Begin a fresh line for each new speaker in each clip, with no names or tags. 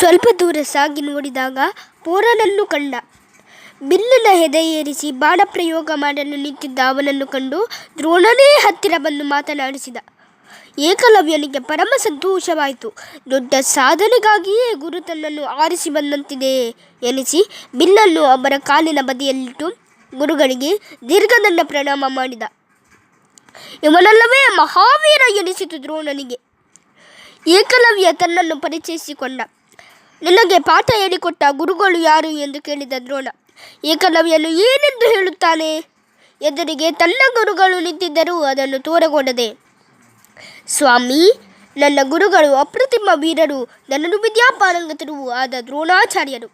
ಸ್ವಲ್ಪ ದೂರ ಸಾಗಿ ನೋಡಿದಾಗ ಪೋರನನ್ನು ಕಂಡ. ಬಿಲ್ಲನ ಹೆದೆಯೇರಿಸಿ ಬಾಣ ಪ್ರಯೋಗ ಮಾಡಲು ನಿಂತಿದ್ದ ಅವನನ್ನು ಕಂಡು ದ್ರೋಣನೇ ಹತ್ತಿರ ಬಂದು ಮಾತನಾಡಿಸಿದ. ಏಕಲವ್ಯನಿಗೆ ಪರಮ ಸಂತೋಷವಾಯಿತು. ದೊಡ್ಡ ಸಾಧನೆಗಾಗಿಯೇ ಗುರು ತನ್ನನ್ನು ಆರಿಸಿ ಬಂದಂತಿದೆ ಎನಿಸಿ ಬಿಲ್ಲನ್ನು ಅವರ ಕಾಲಿನ ಬದಿಯಲ್ಲಿಟ್ಟು ಗುರುಗಳಿಗೆ ದೀರ್ಘದಂಡ ಪ್ರಣಾಮ ಮಾಡಿದ. ಇವನಲ್ಲವೇ ಮಹಾವೀರ ಎನಿಸಿತು ದ್ರೋಣನಿಗೆ. ಏಕಲವ್ಯ ತನ್ನನ್ನು ಪರಿಚಯಿಸಿಕೊಂಡ. ನಿನಗೆ ಪಾಠ ಹೇಳಿಕೊಟ್ಟ ಗುರುಗಳು ಯಾರು ಎಂದು ಕೇಳಿದ ದ್ರೋಣ. ಏಕಲವ್ಯನು ಏನೆಂದು ಹೇಳುತ್ತಾನೆ? ಎದುರಿಗೆ ತನ್ನ ಗುರುಗಳು ನಿಂತಿದ್ದರೂ ಅದನ್ನು ತೋರಗೊಡದೆ, ಸ್ವಾಮಿ, ನನ್ನ ಗುರುಗಳು ಅಪ್ರತಿಮ ವೀರರು, ನನ್ನನ್ನು ವಿದ್ಯಾಪಾರಂಗತರು ಆದ ದ್ರೋಣಾಚಾರ್ಯರು.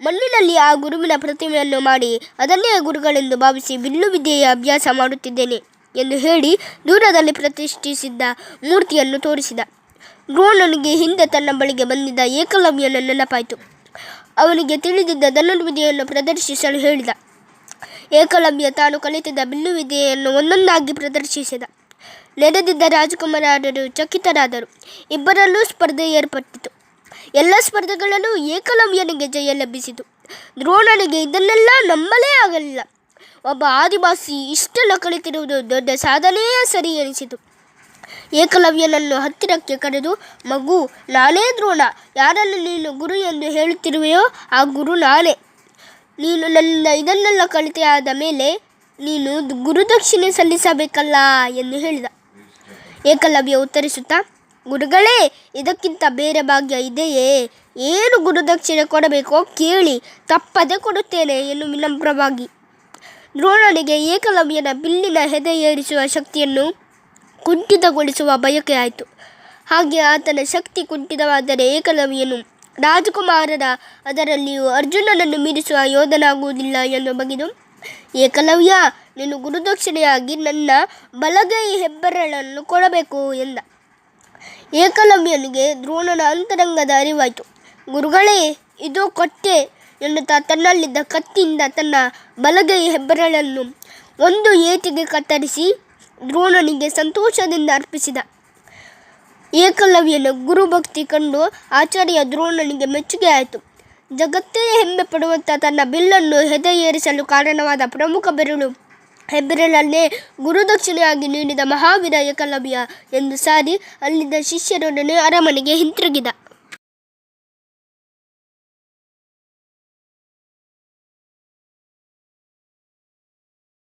ಮಣ್ಣಿನಲ್ಲಿ ಆ ಗುರುವಿನ ಪ್ರತಿಮೆಯನ್ನು ಮಾಡಿ ಅದನ್ನೇ ಗುರುಗಳೆಂದು ಭಾವಿಸಿ ಬಿಲ್ಲು ವಿದ್ಯೆಯ ಅಭ್ಯಾಸ ಮಾಡುತ್ತಿದ್ದೇನೆ ಎಂದು ಹೇಳಿ ದೂರದಲ್ಲಿ ಪ್ರತಿಷ್ಠಿಸಿದ್ದ ಮೂರ್ತಿಯನ್ನು ತೋರಿಸಿದ. ದ್ರೋಣನಿಗೆ ಹಿಂದೆ ತನ್ನ ಬಳಿಗೆ ಬಂದಿದ್ದ ಏಕಲವ್ಯನ ನೆನಪಾಯಿತು. ಅವನಿಗೆ ತಿಳಿದಿದ್ದ ಧನುರ್ವಿದ್ಯೆಯನ್ನು ಪ್ರದರ್ಶಿಸಲು ಹೇಳಿದ. ಏಕಲವ್ಯ ತಾನು ಕಲಿತಿದ್ದ ಬಿಲ್ಲು ವಿದ್ಯೆಯನ್ನು ಒಂದೊಂದಾಗಿ ಪ್ರದರ್ಶಿಸಿದ. ನೆರೆದಿದ್ದ ರಾಜಕುಮಾರರು ಚಕಿತರಾದರು. ಇಬ್ಬರಲ್ಲೂ ಸ್ಪರ್ಧೆ ಏರ್ಪಟ್ಟಿತು. ಎಲ್ಲ ಸ್ಪರ್ಧೆಗಳಲ್ಲೂ ಏಕಲವ್ಯನಿಗೆ ಜಯ ಲಭಿಸಿತು. ದ್ರೋಣನಿಗೆ ಇದನ್ನೆಲ್ಲ ನಂಬಲೇ ಆಗಲಿಲ್ಲ. ಒಬ್ಬ ಆದಿವಾಸಿ ಇಷ್ಟೆಲ್ಲ ಕಲಿತಿರುವುದು ದೊಡ್ಡ ಸಾಧನೆಯೇ ಸರಿ ಎನಿಸಿತು. ಏಕಲವ್ಯನನ್ನು ಹತ್ತಿರಕ್ಕೆ ಕರೆದು, ಮಗು, ನಾನೇ ದ್ರೋಣ. ಯಾರನ್ನು ನೀನು ಗುರು ಎಂದು ಹೇಳುತ್ತಿರುವೆಯೋ ಆ ಗುರು ನಾನೇ. ನೀನು ನನ್ನಿಂದ ಇದನ್ನೆಲ್ಲ ಕಲಿತೆಯಾದ ಮೇಲೆ ನೀನು ಗುರುದಕ್ಷಿಣೆ ಸಲ್ಲಿಸಬೇಕಲ್ಲ ಎಂದು ಹೇಳಿದ. ಏಕಲವ್ಯ ಉತ್ತರಿಸುತ್ತಾ, ಗುರುಗಳೇ, ಇದಕ್ಕಿಂತ ಬೇರೆ ಭಾಗ್ಯ ಇದೆಯೇ? ಏನು ಗುರುದಕ್ಷಿಣೆ ಕೊಡಬೇಕೋ ಕೇಳಿ, ತಪ್ಪದೆ ಕೊಡುತ್ತೇನೆ ಎಂದು ವಿನಮ್ರವಾಗಿ. ದ್ರೋಣನಿಗೆ ಏಕಲವ್ಯನ ಬಿಲ್ಲಿನ ಹೆದೆ ಏರಿಸುವ ಶಕ್ತಿಯನ್ನು ಕುಂಠಿತಗೊಳಿಸುವ ಬಯಕೆ ಆಯಿತು. ಹಾಗೆ ಆತನ ಶಕ್ತಿ ಕುಂಠಿತವಾದರೆ ಏಕಲವ್ಯನು. ರಾಜಕುಮಾರರ ಅದರಲ್ಲಿಯೂ ಅರ್ಜುನನನ್ನು ಮೀರಿಸುವ ಯೋಧನಾಗುವುದಿಲ್ಲ ಎಂದು ಬಗೆದು, ಏಕಲವ್ಯ, ನೀನು ಗುರುದಕ್ಷಿಣೆಯಾಗಿ ನನ್ನ ಬಲಗೈ ಹೆಬ್ಬೆರಳನ್ನು ಕೊಡಬೇಕು ಎಂದ. ಏಕಲವ್ಯನಿಗೆ ದ್ರೋಣನ ಅಂತರಂಗದ ಅರಿವಾಯಿತು. ಗುರುಗಳೇ, ಇದು ಕೊಟ್ಟೆ ಎನ್ನುತ್ತಾ ತನ್ನಲ್ಲಿದ್ದ ಕತ್ತಿಯಿಂದ ತನ್ನ ಬಲಗೈ ಹೆಬ್ಬೆರಳನ್ನು ಒಂದು ಏಟಿಗೆ ಕತ್ತರಿಸಿ ದ್ರೋಣನಿಗೆ ಸಂತೋಷದಿಂದ ಅರ್ಪಿಸಿದ ಏಕಲವ್ಯನ ಗುರುಭಕ್ತಿ ಕಂಡು ಆಚಾರ್ಯ ದ್ರೋಣನಿಗೆ ಮೆಚ್ಚುಗೆ ಆಯಿತು. ಜಗತ್ತೇ ಹೆಮ್ಮೆ ಪಡುವಂಥ ತನ್ನ ಬಿಲ್ಲನ್ನು ಹೆದೆಯೇರಿಸಲು ಕಾರಣವಾದ ಪ್ರಮುಖ ಬೆರಳು, ಹೆಬ್ಬೆರಳನ್ನೇ ಗುರುದಕ್ಷಿಣೆಯಾಗಿ ನೀಡಿದ ಮಹಾವೀರ ಏಕಲವ್ಯ ಎಂದು ಸಾರಿ ಅಲ್ಲಿದ್ದ ಶಿಷ್ಯರೊಡನೆ ಅರಮನೆಗೆ ಹಿಂತಿರುಗಿದ.